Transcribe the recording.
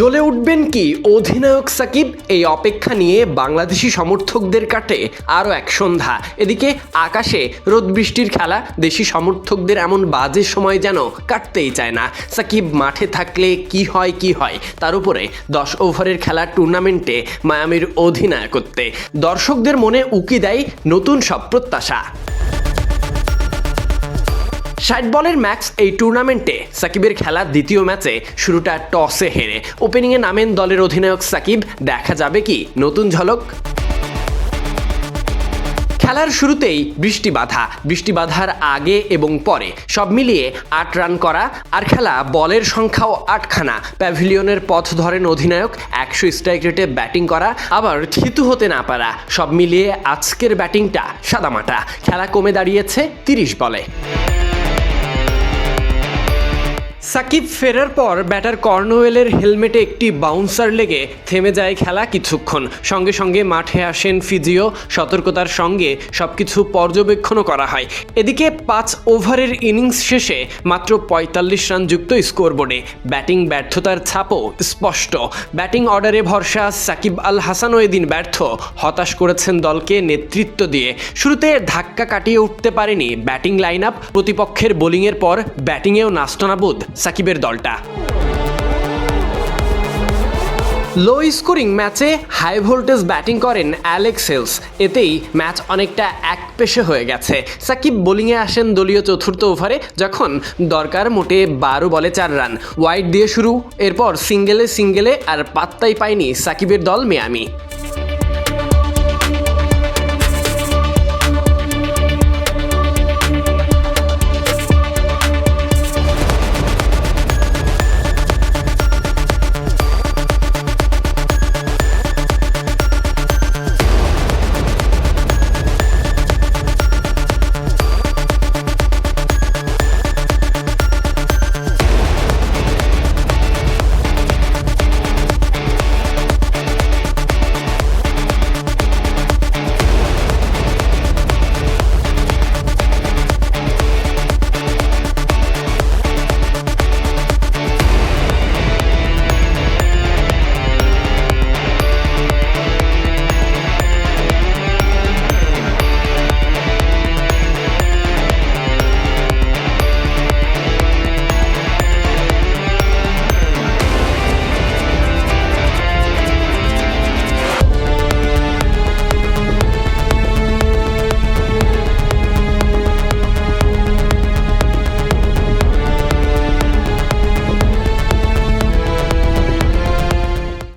জ্বলে উঠবেন কি? অধিনায়ক সাকিব এই অপেক্ষা নিয়ে বাংলাদেশি সমর্থকদের কাটে আরও এক সন্ধ্যা। এদিকে আকাশে রোদ বৃষ্টির খেলা, দেশি সমর্থকদের এমন বাজে সময় যেন কাটতেই চায় না। সাকিব মাঠে থাকলে কি হয় কি হয়? তার উপরে দশ ওভারের খেলা টুর্নামেন্টে মায়ামির অধিনায়কত্বে। দর্শকদের মনে উকি দেয় নতুন সব প্রত্যাশা। ষাট বলের ম্যাক্স এই টুর্নামেন্টে সাকিবের খেলা দ্বিতীয় ম্যাচে শুরুটা টসে হেরে। ওপেনিংয়ে নামেন দলের অধিনায়ক সাকিব, দেখা যাবে কি? নতুন ঝলক? খেলার শুরুতেই বৃষ্টি বাধা। বৃষ্টি বাধার আগে এবং পরে সব মিলিয়ে আট রান করা আর খেলা বলের সংখ্যাও আটখানা। প্যাভিলিয়নের পথ ধরেন অধিনায়ক, একশো স্ট্রাইক রেটে ব্যাটিং করা, আবার থিতু হতে না পারা। সব মিলিয়ে আজকের ব্যাটিংটা সাদামাটা। খেলা কমে দাঁড়িয়েছে তিরিশ বলে। সাকিব ফেরার পর ব্যাটার কর্নওয়েলের হেলমেটে একটি বাউন্সার লেগে থেমে যায় খেলা কিছুক্ষণ। সঙ্গে সঙ্গে মাঠে আসেন ফিজিও। সতর্কতার সঙ্গে সবকিছু পর্যবেক্ষণও করা হয়। এদিকে পাঁচ ওভারের ইনিংস শেষে মাত্র পঁয়তাল্লিশ রান যুক্ত স্কোরবোর্ডে। ব্যাটিং ব্যর্থতার ছাপও স্পষ্ট। ব্যাটিং অর্ডারে ভরসা সাকিব আল হাসানও এদিন ব্যর্থ। হতাশ করেছেন দলকে নেতৃত্ব দিয়ে। শুরুতে ধাক্কা কাটিয়ে উঠতে পারেনি ব্যাটিং লাইন আপ প্রতিপক্ষের বোলিংয়ের পর ব্যাটিংয়েও নাস্তনাবোধ সাকিবের দলটা। লো স্কোরিং ম্যাচে হাই ভোল্টেজ ব্যাটিং করেন অ্যালেক্স হেলস এতেই ম্যাচ অনেকটা এক পেশে হয়ে গেছে। সাকিব বোলিংয়ে আসেন দলীয় চতুর্থ ওভারে যখন দরকার মোটে বারো বলে চার রান। ওয়াইড দিয়ে শুরু, এরপর সিঙ্গেলে সিঙ্গেলে আর পাত্তাই পায়নি সাকিবের দল মিয়ামি।